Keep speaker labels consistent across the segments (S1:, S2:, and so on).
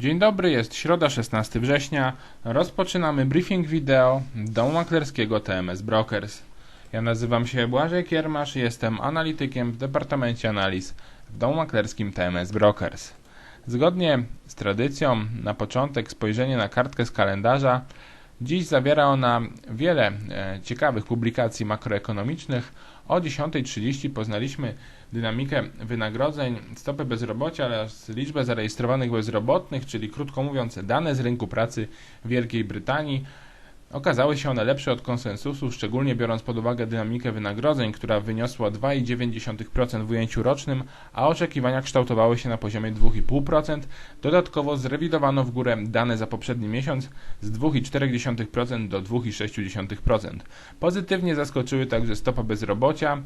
S1: Dzień dobry, jest środa 16 września. Rozpoczynamy briefing wideo domu maklerskiego TMS Brokers. Ja nazywam się Błażej Kiermasz i jestem analitykiem w Departamencie Analiz w domu maklerskim TMS Brokers. Zgodnie z tradycją, na początek spojrzenie na kartkę z kalendarza. Dziś zawiera ona wiele e, ciekawych publikacji makroekonomicznych. O 10.30 poznaliśmy dynamikę wynagrodzeń, stopy bezrobocia oraz liczbę zarejestrowanych bezrobotnych, czyli krótko mówiąc dane z rynku pracy Wielkiej Brytanii. Okazały się one lepsze od konsensusu, szczególnie biorąc pod uwagę dynamikę wynagrodzeń, która wyniosła 2,9% w ujęciu rocznym, a oczekiwania kształtowały się na poziomie 2,5%. Dodatkowo zrewidowano w górę dane za poprzedni miesiąc z 2,4% do 2,6%. Pozytywnie zaskoczyły także stopa bezrobocia,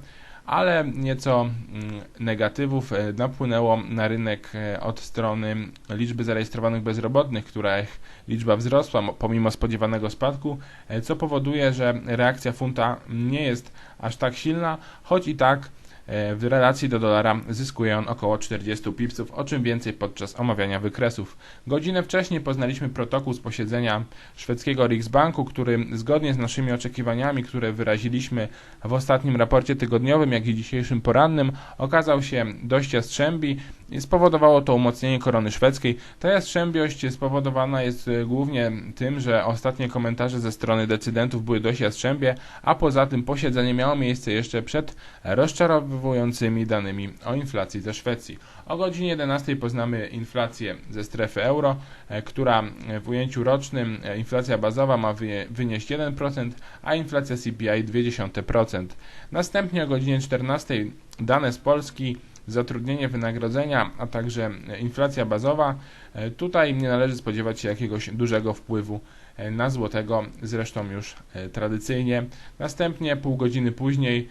S1: ale nieco mm, negatywów e, napłynęło na rynek e, od strony liczby zarejestrowanych bezrobotnych, która ich liczba wzrosła pomimo spodziewanego spadku, e, co powoduje, że reakcja funta nie jest aż tak silna, choć i tak w relacji do dolara zyskuje on około 40 pipsów, o czym więcej podczas omawiania wykresów. Godzinę wcześniej poznaliśmy protokół z posiedzenia szwedzkiego Riksbanku, który zgodnie z naszymi oczekiwaniami, które wyraziliśmy w ostatnim raporcie tygodniowym, jak i dzisiejszym porannym, okazał się dość jastrzębi spowodowało to umocnienie korony szwedzkiej. Ta jastrzębiość spowodowana jest e, głównie tym, że ostatnie komentarze ze strony decydentów były dość jastrzębie, a poza tym posiedzenie miało miejsce jeszcze przed rozczarowującymi danymi o inflacji ze Szwecji. O godzinie 11 poznamy inflację ze strefy euro, e, która w ujęciu rocznym e, inflacja bazowa ma wynieść 1%, a inflacja CPI 0,2%. Następnie o godzinie 14 dane z Polski zatrudnienie, wynagrodzenia, a także inflacja bazowa. E, tutaj nie należy spodziewać się jakiegoś dużego wpływu e, na złotego, zresztą już e, tradycyjnie. Następnie pół godziny później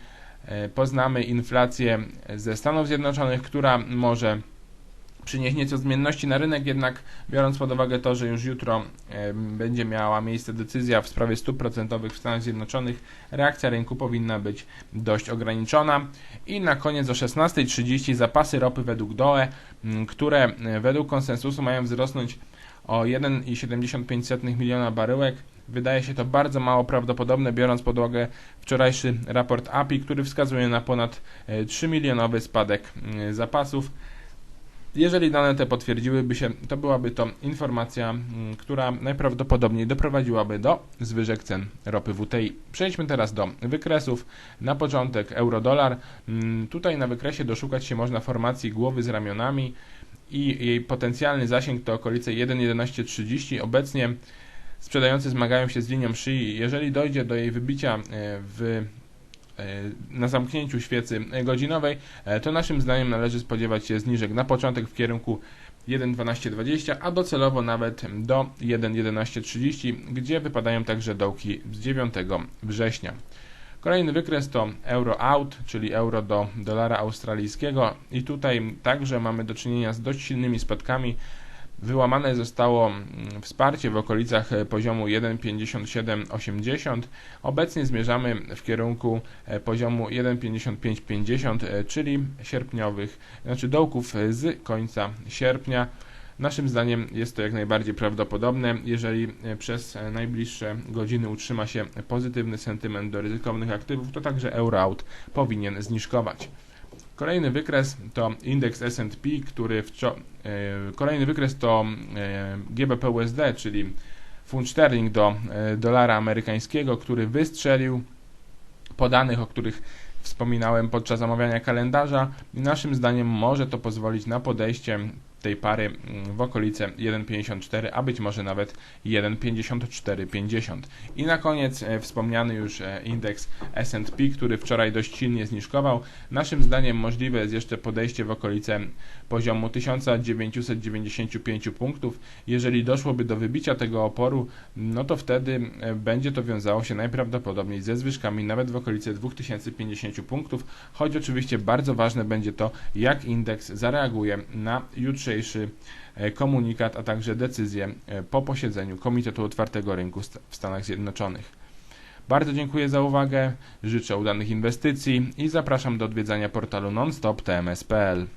S1: poznamy inflację ze Stanów Zjednoczonych, która może przynieść nieco zmienności na rynek, jednak biorąc pod uwagę to, że już jutro będzie miała miejsce decyzja w sprawie stóp procentowych w Stanach Zjednoczonych, reakcja rynku powinna być dość ograniczona. I na koniec o 16.30 zapasy ropy według DOE, które e, według konsensusu mają wzrosnąć o 1,75 miliona baryłek. Wydaje się to bardzo mało prawdopodobne, biorąc pod uwagę wczorajszy raport API, który wskazuje na ponad 3 e, milionowy spadek zapasów. Jeżeli dane te potwierdziłyby się, to byłaby to informacja, mm, która najprawdopodobniej doprowadziłaby do zwyżek cen ropy WTI. Przejdźmy teraz do wykresów. Na początek euro-dolar. Mm, tutaj na wykresie doszukać się można formacji głowy z ramionami i jej potencjalny zasięg to okolice 1,1130. Obecnie sprzedający zmagają się z linią szyi. Jeżeli dojdzie do jej wybicia e, w na zamknięciu świecy godzinowej, e, to naszym zdaniem należy spodziewać się zniżek na początek w kierunku 1.12.20, a docelowo nawet do 1.11.30, gdzie wypadają także dołki z 9 września. Kolejny wykres to euro out, czyli euro do dolara australijskiego. I tutaj także mamy do czynienia z dość silnymi spadkami Wyłamane zostało mm, wsparcie w okolicach e, poziomu 1,5780. Obecnie zmierzamy w kierunku e, poziomu 1,5550, e, czyli sierpniowych, znaczy dołków z końca sierpnia. Naszym zdaniem jest to jak najbardziej prawdopodobne, jeżeli przez najbliższe godziny utrzyma się pozytywny sentyment do ryzykownych aktywów, to także euro-out powinien zniżkować. Kolejny wykres to indeks S&P, który w e, kolejny wykres to e, GBP USD, czyli funt sterling do e, dolara amerykańskiego, który wystrzelił po danych, o których wspominałem podczas omawiania kalendarza. Naszym zdaniem może to pozwolić na podejście tej pary mm, w okolice 1,54, a być może nawet 1,5450. I na koniec e, wspomniany już e, indeks S&P, który wczoraj dość silnie zniżkował. Naszym zdaniem możliwe jest jeszcze podejście w okolice poziomu 1995 punktów. Jeżeli doszłoby do wybicia tego oporu, no to wtedy e, będzie to wiązało się najprawdopodobniej ze zwyżkami nawet w okolice 2050 punktów, choć oczywiście bardzo ważne będzie to, jak indeks zareaguje na jutrzejszy jutrzejszy e, komunikat, a także decyzję e, po posiedzeniu Komitetu Otwartego Rynku w Stanach Zjednoczonych. Bardzo dziękuję za uwagę, życzę udanych inwestycji i zapraszam do odwiedzania portalu nonstop.tms.pl.